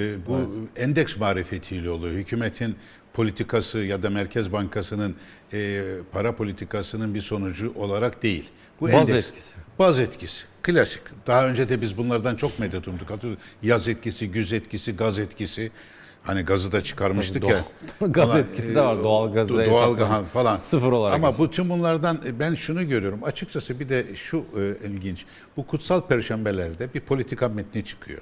E, Bu endeks marifetiyle oluyor. Hükümetin politikası ya da Merkez Bankası'nın e, para politikasının bir sonucu olarak değil. Bu Baz etkisi. Baz etkisi. Klasik. Daha önce de biz bunlardan çok medet umduk. Yaz etkisi, güz etkisi, gaz etkisi. Hani gazı da çıkarmıştık Tabii, ya. gaz Falan, etkisi de var, e, doğal gazı do- Doğal gaz falan. Sıfır olarak Ama hesap- bütün bunlardan e, ben şunu görüyorum. Açıkçası bir de şu e, ilginç. Bu kutsal perşembelerde bir politika metni çıkıyor.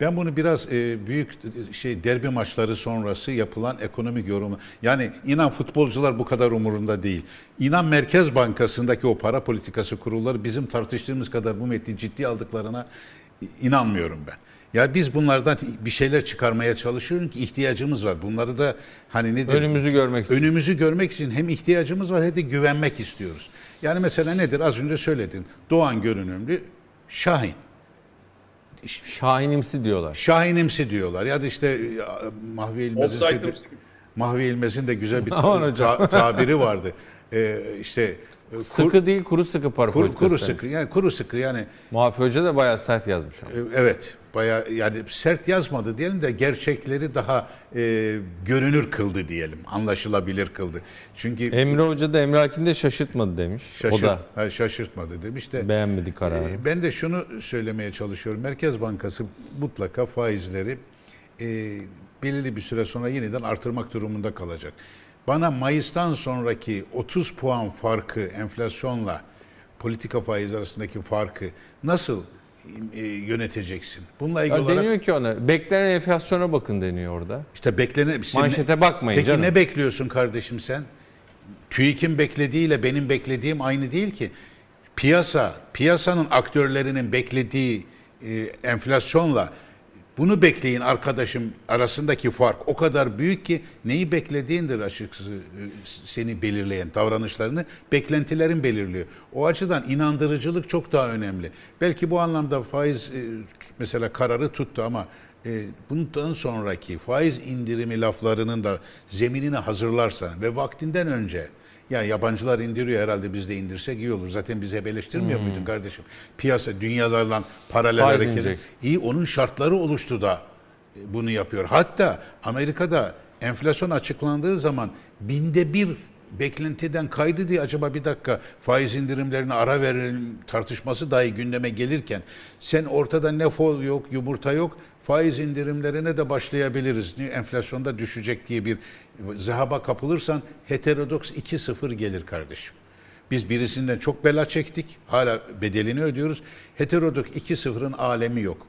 Ben bunu biraz e, büyük e, şey derbi maçları sonrası yapılan ekonomik yorumu. Yani inan futbolcular bu kadar umurunda değil. İnan Merkez Bankası'ndaki o para politikası kurulları bizim tartıştığımız kadar bu metni ciddi aldıklarına inanmıyorum ben. Ya biz bunlardan bir şeyler çıkarmaya çalışıyoruz ki ihtiyacımız var. Bunları da hani nedir? Önümüzü görmek için. Önümüzü görmek için hem ihtiyacımız var hem de güvenmek istiyoruz. Yani mesela nedir? Az önce söyledin. Doğan görünümlü Şahin. Şahinimsi diyorlar. Şahinimsi diyorlar. Ya da işte ya, Mahvi İlmez'in Mahvi İlmez'in de güzel bir tabiri vardı. Ee, işte e, kur- Sıkı değil kuru sıkı para kuru, politikası. kuru sıkı yani kuru sıkı yani Muhafi Hoca da bayağı sert yazmış ama. e, evet bayağı yani sert yazmadı diyelim de gerçekleri daha e, görünür kıldı diyelim. Anlaşılabilir kıldı. Çünkü Emre Hoca da Emre Akin de şaşırtmadı demiş. şaşırt, O da ha, şaşırtmadı demiş de beğenmedi kararı. Ee, Ben de şunu söylemeye çalışıyorum. Merkez Bankası mutlaka faizleri e, belirli bir süre sonra yeniden artırmak durumunda kalacak. Bana Mayıs'tan sonraki 30 puan farkı enflasyonla politika faiz arasındaki farkı nasıl e, yöneteceksin? Bununla ilgili Ya olarak deniyor ki ona beklenen enflasyona bakın deniyor orada. işte beklenen... Manşete bakmayın Peki canım. ne bekliyorsun kardeşim sen? TÜİK'in beklediğiyle benim beklediğim aynı değil ki. Piyasa, piyasanın aktörlerinin beklediği e, enflasyonla bunu bekleyin arkadaşım arasındaki fark o kadar büyük ki neyi beklediğindir açıkçası e, seni belirleyen davranışlarını beklentilerin belirliyor. O açıdan inandırıcılık çok daha önemli. Belki bu anlamda faiz e, mesela kararı tuttu ama e, bundan sonraki faiz indirimi laflarının da zeminini hazırlarsa ve vaktinden önce ya yabancılar indiriyor herhalde biz de indirsek iyi olur. Zaten bizi hep eleştirmiyor muydun kardeşim? Piyasa dünyalarla paralel Faiz hareket. inecek. İyi onun şartları oluştu da e, bunu yapıyor. Hatta Amerika'da enflasyon açıklandığı zaman binde bir beklentiden kaydı diye acaba bir dakika faiz indirimlerine ara verelim tartışması dahi gündeme gelirken sen ortada ne fol yok yumurta yok faiz indirimlerine de başlayabiliriz. Enflasyonda düşecek diye bir zehaba kapılırsan heterodoks 2-0 gelir kardeşim. Biz birisinden çok bela çektik. Hala bedelini ödüyoruz. Heterodok 2-0'ın alemi yok.